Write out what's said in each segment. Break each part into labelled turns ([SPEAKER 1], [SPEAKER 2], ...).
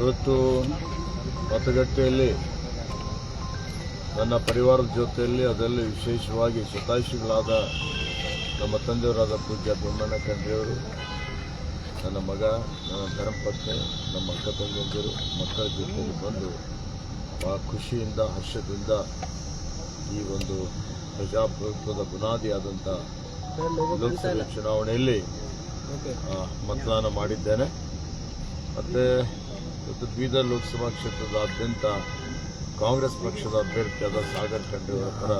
[SPEAKER 1] ಇವತ್ತು ಮತಗಟ್ಟೆಯಲ್ಲಿ ನನ್ನ ಪರಿವಾರದ ಜೊತೆಯಲ್ಲಿ ಅದರಲ್ಲಿ ವಿಶೇಷವಾಗಿ ಶತಾಯುಷಿಗಳಾದ ನಮ್ಮ ತಂದೆಯವರಾದ ಪೂಜ್ಯ ಬ್ರಹ್ಮಣ್ಣ ಖಂಡ್ರೆಯವರು, ನನ್ನ ಮಗ, ನನ್ನ ಧರ್ಮಪತ್ನಿ, ನಮ್ಮ ಅಕ್ಕ ತಂಗಿಯಂದಿರು, ಮಕ್ಕಳ ಜೊತೆಯಲ್ಲಿ ಬಂದು ಆ ಖುಷಿಯಿಂದ, ಹರ್ಷದಿಂದ ಈ ಒಂದು ಪ್ರಜಾಪ್ರಭುತ್ವದ ಬುನಾದಿಯಾದಂಥ ಲೋಕಸಭೆ ಚುನಾವಣೆಯಲ್ಲಿ ಮತದಾನ ಮಾಡಿದ್ದೇನೆ. ಮತ್ತು ಇವತ್ತು ಬೀದರ್ ಲೋಕಸಭಾ ಕ್ಷೇತ್ರದಾದ್ಯಂತ ಕಾಂಗ್ರೆಸ್ ಪಕ್ಷದ ಅಭ್ಯರ್ಥಿಯಾದ ಸಾಗರ್ ಖಂಡ್ರೆಯವರ ಪರ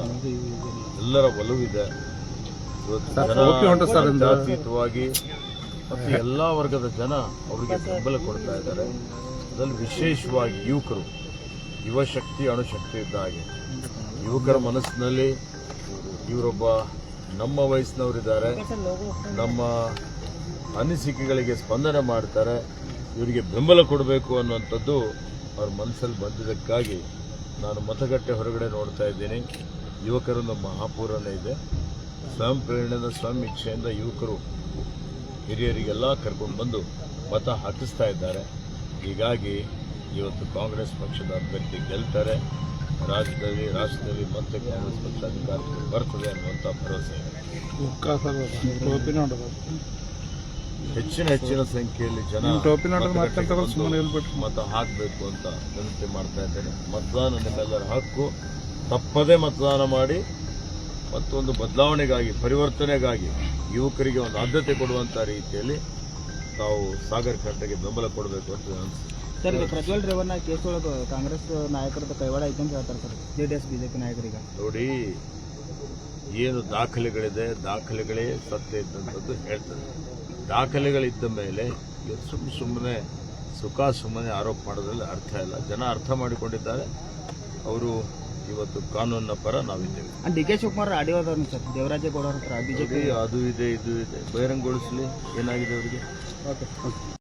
[SPEAKER 1] ಎಲ್ಲರ ಒಲವಿದೆ. ಜಾತ್ಯತೀತವಾಗಿ ಮತ್ತು ಎಲ್ಲ ವರ್ಗದ ಜನ ಅವರಿಗೆ ಬೆಂಬಲ ಕೊಡ್ತಾ ಇದ್ದಾರೆ. ಅದರಲ್ಲಿ ವಿಶೇಷವಾಗಿ ಯುವಕರು ಯುವಶಕ್ತಿ ಅಣುಶಕ್ತಿ ಇದ್ದ ಹಾಗೆ. ಯುವಕರ ಮನಸ್ಸಿನಲ್ಲಿ ಇವರೊಬ್ಬ ನಮ್ಮ ವಯಸ್ಸಿನವರಿದ್ದಾರೆ. ನಮ್ಮ ಅನಿಸಿಕೆಗಳಿಗೆ ಸ್ಪಂದನೆ ಮಾಡ್ತಾರೆ. ಇವರಿಗೆ ಬೆಂಬಲ ಕೊಡಬೇಕು ಅನ್ನುವಂಥದ್ದು ಅವ್ರ ಮನಸ್ಸಲ್ಲಿ ಬಂದಿದ್ದಕ್ಕಾಗಿ ನಾನು ಮತಗಟ್ಟೆ ಹೊರಗಡೆ ನೋಡ್ತಾ ಇದ್ದೀನಿ. ಯುವಕರೊಂದು ಮಹಾಪೂರನೇ ಇದೆ. ಸ್ವಯಂ ಪ್ರೇರಣೆಯಿಂದ ಸ್ವಯಂ ಇಚ್ಛೆಯಿಂದ ಯುವಕರು ಹಿರಿಯರಿಗೆಲ್ಲ ಕರ್ಕೊಂಡು ಬಂದು ಮತ ಹಾಕಿಸ್ತಾ ಇದ್ದಾರೆ. ಹೀಗಾಗಿ ಇವತ್ತು ಕಾಂಗ್ರೆಸ್ ಪಕ್ಷದ ಅಭ್ಯರ್ಥಿ ಗೆಲ್ತಾರೆ. ರಾಜ್ಯದಲ್ಲಿ, ರಾಷ್ಟ್ರದಲ್ಲಿ ಮತ್ತೆ ಕಾಂಗ್ರೆಸ್ ಪಕ್ಷ ಅಧಿಕಾರಕ್ಕೆ ಬರ್ತದೆ ಅನ್ನುವಂಥ ಭರವಸೆ ಇದೆ. ಹೆಚ್ಚಿನ ಹೆಚ್ಚಿನ ಸಂಖ್ಯೆಯಲ್ಲಿ ಜನ ಮತ ಹಾಕಬೇಕು ಅಂತ ವಿನಂತಿ ಮಾಡ್ತಾ ಇದ್ದೇನೆ. ಮತದಾನ ನಿಮ್ಮೆಲ್ಲರ ಹಕ್ಕು. ತಪ್ಪದೇ ಮತದಾನ ಮಾಡಿ ಮತ್ತೊಂದು ಬದಲಾವಣೆಗಾಗಿ ಪರಿವರ್ತನೆಗಾಗಿ ಯುವಕರಿಗೆ ಒಂದು ಆದ್ಯತೆ ಕೊಡುವಂತ ರೀತಿಯಲ್ಲಿ ತಾವು ಸಾಗರ್ ಕಟ್ಟೆಗೆ ಬೆಂಬಲ ಕೊಡಬೇಕು ಅಂತ ಅನಿಸುತ್ತೆ.
[SPEAKER 2] ಸರ್ ಇದು ಪ್ರಜ್ವಲ್ ರೇವಣ್ಣ ಕೇಸ್ ಒಳಗೆ ಕಾಂಗ್ರೆಸ್ ನಾಯಕರದ ಕೈವಾಡ ಐತೆ ಅಂತ ಹೇಳ್ತಾರೆ sir J D S BJP ನಾಯಕರಿಗೆ.
[SPEAKER 1] ನೋಡಿ ಏನು ದಾಖಲೆಗಳಿದೆ ದಾಖಲೆಗಳೇ ಸತ್ಯ ಇದ್ದಂಥದ್ದು ಹೇಳ್ತದೆ ದಾಖಲೆಗಳಿದ್ದ ಮೇಲೆ ಸುಮ್ಮ ಸುಮ್ಮನೆ ಸುಖ ಸುಮ್ಮನೆ ಆರೋಪ ಮಾಡೋದ್ರಲ್ಲಿ ಅರ್ಥ ಇಲ್ಲ. ಜನ ಅರ್ಥ ಮಾಡಿಕೊಂಡಿದ್ದಾರೆ. ಅವರು ಇವತ್ತು ಕಾನೂನಿನ ಪರ ನಾವಿದ್ದೇವೆ.
[SPEAKER 2] D K Shivakumar audio sir Devarajegowda ಹತ್ರ ಬಿಜೆಪಿ
[SPEAKER 1] ಅದು ಇದೆ ಇದು ಇದೆ. ಬಹಿರಂಗಗೊಳಿಸಲಿ. ಏನಾಗಿದೆ ಅವರಿಗೆ?
[SPEAKER 2] ಓಕೆ